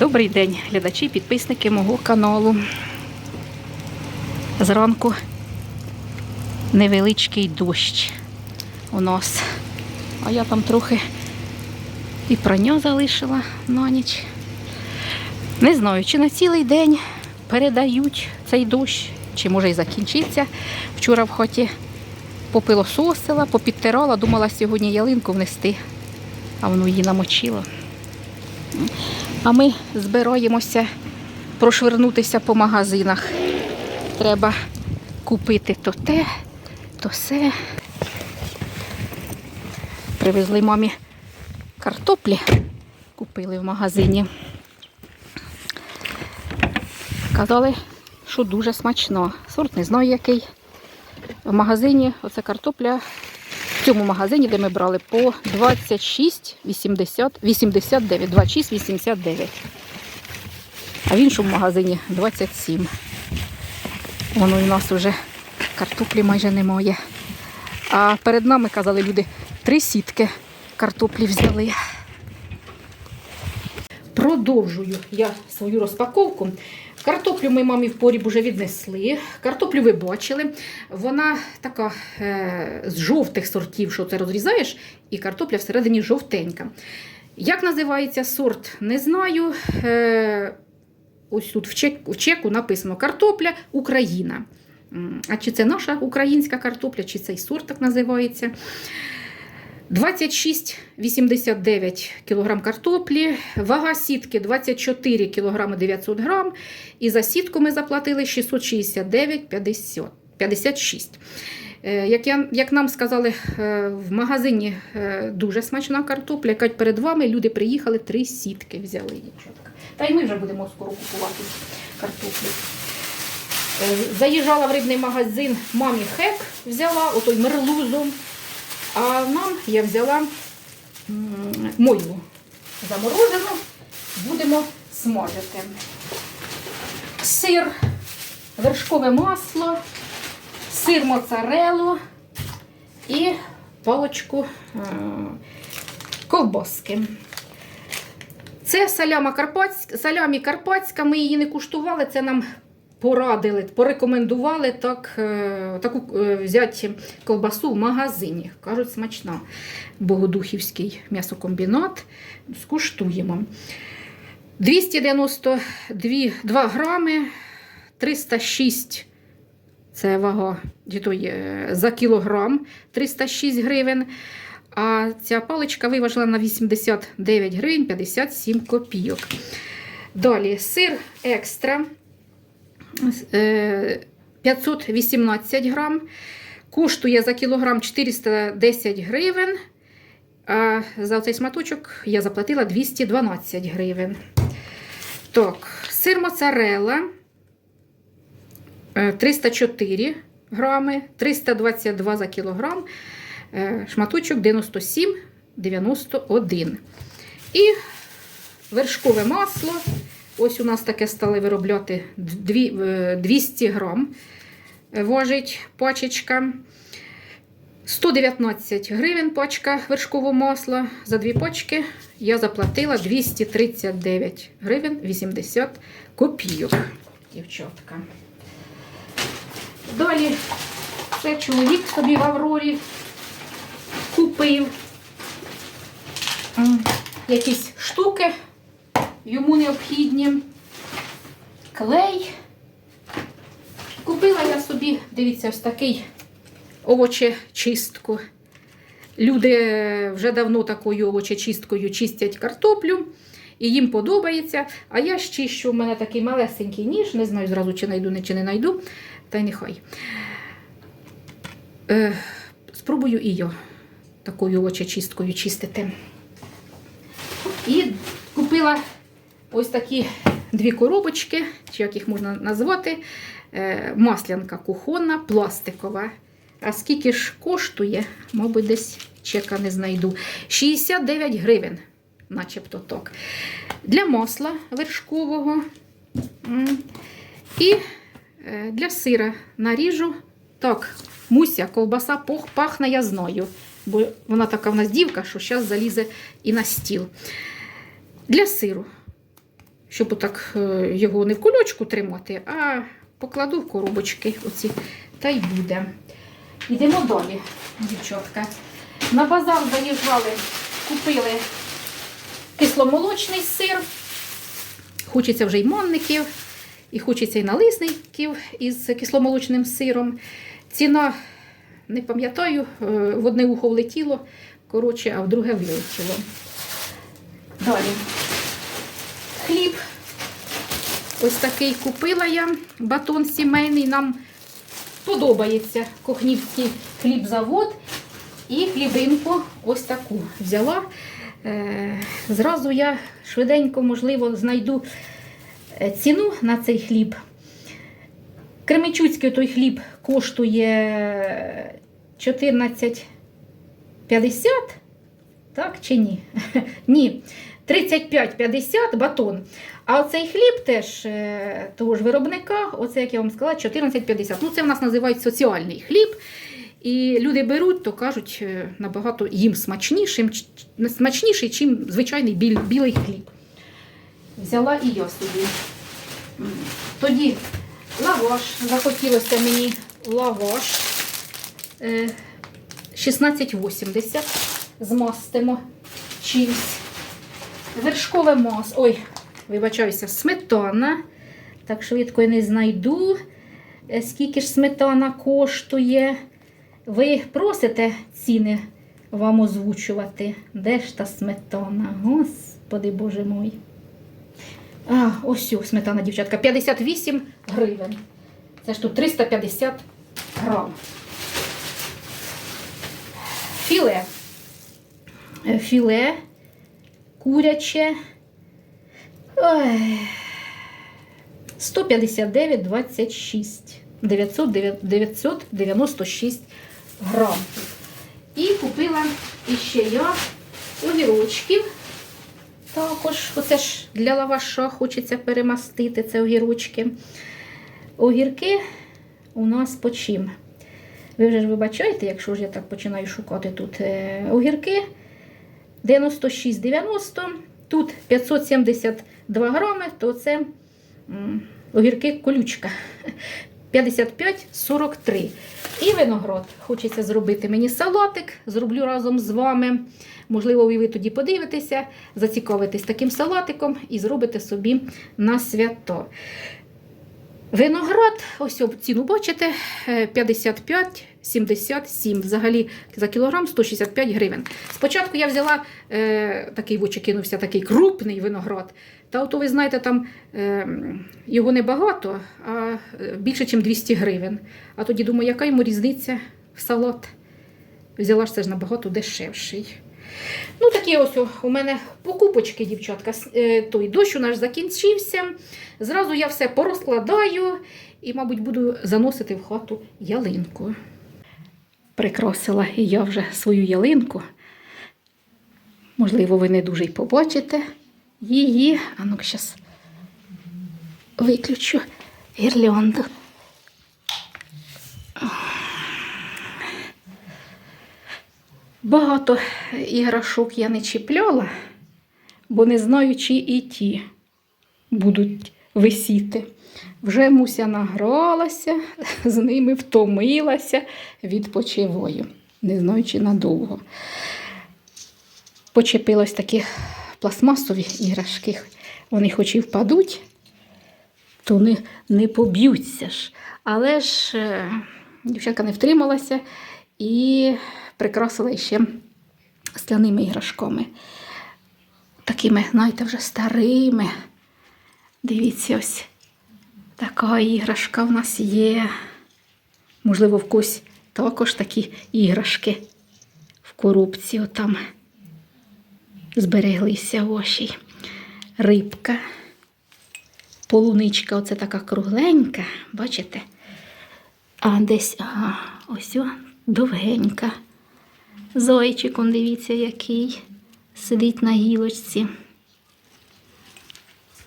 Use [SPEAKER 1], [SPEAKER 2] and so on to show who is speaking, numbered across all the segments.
[SPEAKER 1] Добрий день, глядачі, підписники мого каналу. Зранку невеличкий дощ у нас. А я там трохи і прання залишила на ніч. Не знаю, чи на цілий день передають цей дощ, чи може і закінчиться. Вчора в хаті попилососила, попідтирала, думала сьогодні ялинку внести, а воно її намочило. А ми збираємося прошвернутися по магазинах. Треба купити то те, то все. Привезли мамі картоплі, купили в магазині. Казали, що дуже смачно. Сорт не знаю який. В магазині оце картопля. В цьому магазині, де ми брали, по 26, 80, 89, 26, 89. А в іншому магазині 27. Воно у нас вже картоплі майже немає. А перед нами, казали люди, три сітки картоплі взяли. Продовжую я свою розпаковку. Картоплю ми мамі в поріб уже віднесли. Картоплю ви бачили. Вона така е, з жовтих сортів, що це розрізаєш, і картопля всередині жовтенька. Як називається сорт, не знаю. Е, ось тут в, чек, в чеку написано картопля Україна. А чи це наша українська картопля, чи цей сорт так називається? 26,89 кг картоплі, вага сітки 24 кг 900 г. І за сітку ми заплатили 669,56. Е, Як, я, як нам сказали, е, в магазині е, дуже смачна картопля. Кажуть, перед вами люди приїхали, три сітки взяли. Та й ми вже будемо скоро купувати картоплю. Заїжджала в рибний магазин, мамі хек взяла, отой мерлузом. А нам я взяла м, мойву заморожену, будемо смажити. Сир, вершкове масло, сир моцарелло і палочку е, ковбаски. Це саляма карпатська, салямі карпатська, ми її не куштували, це нам порадили, порекомендували так, е, таку е, взяти ковбасу в магазині. Кажуть, смачна. Богодухівський м'ясокомбінат. Скуштуємо. 292 2 грами, 306 це вага є, за кілограм 306 гривень. А ця паличка виважила на 89 гривень 57 копійок. Далі сир екстра е, 518 грам. Коштує за кілограм 410 гривень. А за цей сматочок я заплатила 212 гривень. Так, сир моцарелла е, 304 грами, 322 за кілограм, е, шматочок 97,91. І вершкове масло. Ось у нас таке стали виробляти е, 200 грам. е, Важить пачечка. 119 гривень пачка вершкового масла. За дві пачки я заплатила 239 гривень 80 копійок. Дівчатка. Далі це чоловік собі в Аврорі купив якісь штуки, йому необхідні. Клей. Купила я собі, дивіться, ось такий овочечистку. Люди вже давно такою овочечисткою чистять картоплю, і їм подобається. А я ще що в мене такий малесенький ніж, не знаю зразу, чи знайду, чи не знайду, та й нехай. Е, спробую і я такою овочечисткою чистити. І купила ось такі дві коробочки, чи як їх можна назвати, е, маслянка кухонна, пластикова. А скільки ж коштує, мабуть, десь чека не знайду. 69 гривень, начебто так. Для масла вершкового і е, для сира наріжу. Так, муся, ковбаса пахне, я знаю. Бо вона така в нас дівка, що зараз залізе і на стіл. Для сиру щоб отак е, його не в кульочку тримати, а покладу в коробочки оці, та й буде. Йдемо далі, дівчатка. На базар заїжджали, купили кисломолочний сир. Хочеться вже й манників, і хочеться й налисників із кисломолочним сиром. Ціна, не пам'ятаю, е, в одне ухо влетіло, коротше, а в друге вилетіло. Далі. Хліб. Ось такий купила я. Батон сімейний. Нам подобається Кохнівський хлібзавод. І хлібинку ось таку взяла. Е, Зразу я швиденько, можливо, знайду е, ціну на цей хліб. Кременчуцький той хліб коштує 14,50, так чи ні? Ні. 35,50 батон. А оцей хліб теж е, того ж виробника, оце, як я вам сказала, 14,50. Ну, це в нас називають соціальний хліб. І люди беруть, то кажуть, е, набагато їм смачнішим, смачніший, чим звичайний біл, білий хліб. Взяла і я собі. Тоді лаваш. Захотілося мені лаваш. Е, 16,80. Змастимо чимсь. Вершкове масло. Ой, вибачаюся, сметана. Так швидко я не знайду. Е, Скільки ж сметана коштує. Ви просите ціни вам озвучувати. Де ж та сметана? Господи Боже мой. А, ось сметана, дівчатка, 58 гривень. Це ж тут 350 грам. Філе. Е, Філе куряче. Ой. 159,26. 900, 996 грам. І купила іще я огірочків. Також, оце ж для лаваша хочеться перемастити це огірочки. Огірки у нас по чим? Ви вже ж вибачаєте, якщо ж я так починаю шукати тут е, огірки 96,90, тут 572 грами, то це огірки колючка. 55,43. І виноград. Хочеться зробити мені салатик, зроблю разом з вами. Можливо, і ви тоді подивитеся, зацікавитесь таким салатиком і зробите собі на свято. Виноград, ось ціну бачите, е, 55,77. Взагалі за кілограм 165 гривень. Спочатку я взяла е, такий в очі кинувся такий крупний виноград. Та ото ви знаєте, там е, його небагато, а е, більше, ніж 200 гривень. А тоді думаю, яка йому різниця в салат? Взяла ж це ж набагато дешевший. Ну, такі ось у мене покупочки, дівчатка. Е, Той дощ у нас закінчився. Зразу я все порозкладаю і, мабуть, буду заносити в хату ялинку. Прикрасила я вже свою ялинку. Можливо, ви не дуже й побачите її. А ну зараз виключу гірлянду. Багато іграшок я не чіпляла, бо не знаю, чи і ті будуть висіти. Вже Муся награлася, з ними втомилася, відпочиваю. Не знаю, чи надовго. Почепилось такі пластмасові іграшки. Вони хоч і впадуть, то не, не поб'ються ж. Але ж е, дівчатка не втрималася і прикрасила ще скляними іграшками. Такими, знаєте, вже старими. Дивіться, ось така іграшка в нас є. Можливо, в когось також такі іграшки в коробці отам збереглися оші. Рибка, полуничка, оце така кругленька, бачите? А десь, ага, ось о, довгенька. Зайчик, он дивіться, який сидить на гілочці.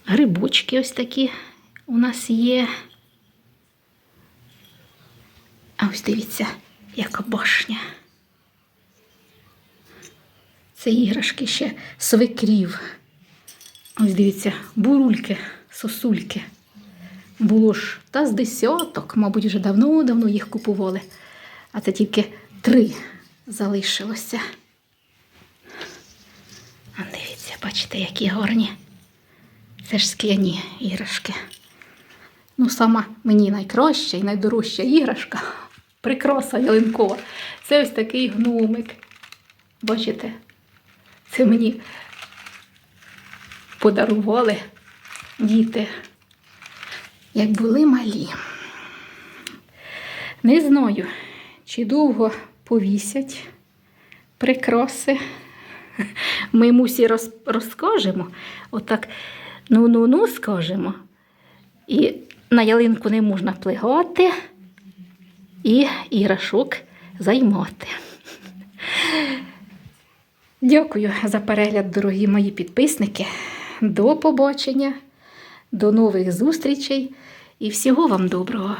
[SPEAKER 1] Грибочки ось такі у нас є. А ось дивіться, яка башня. Це іграшки ще свекрів. Ось дивіться, бурульки, сосульки. Було ж та з десяток, мабуть, вже давно-давно їх купували. А це тільки три залишилося. А дивіться, бачите, які гарні. Це ж скляні іграшки. Ну, сама мені найкраща і найдорожча іграшка, прикраса ялинкова. Це ось такий гномик. Бачите? Це мені подарували діти, як були малі. Не знаю, чи довго повісять прикраси. Ми йому всі роз, розкажемо, отак ну-ну-ну скажемо. І на ялинку не можна плигати і іграшок займати. Дякую за перегляд, дорогі мої підписники. До побачення, до нових зустрічей і всього вам доброго!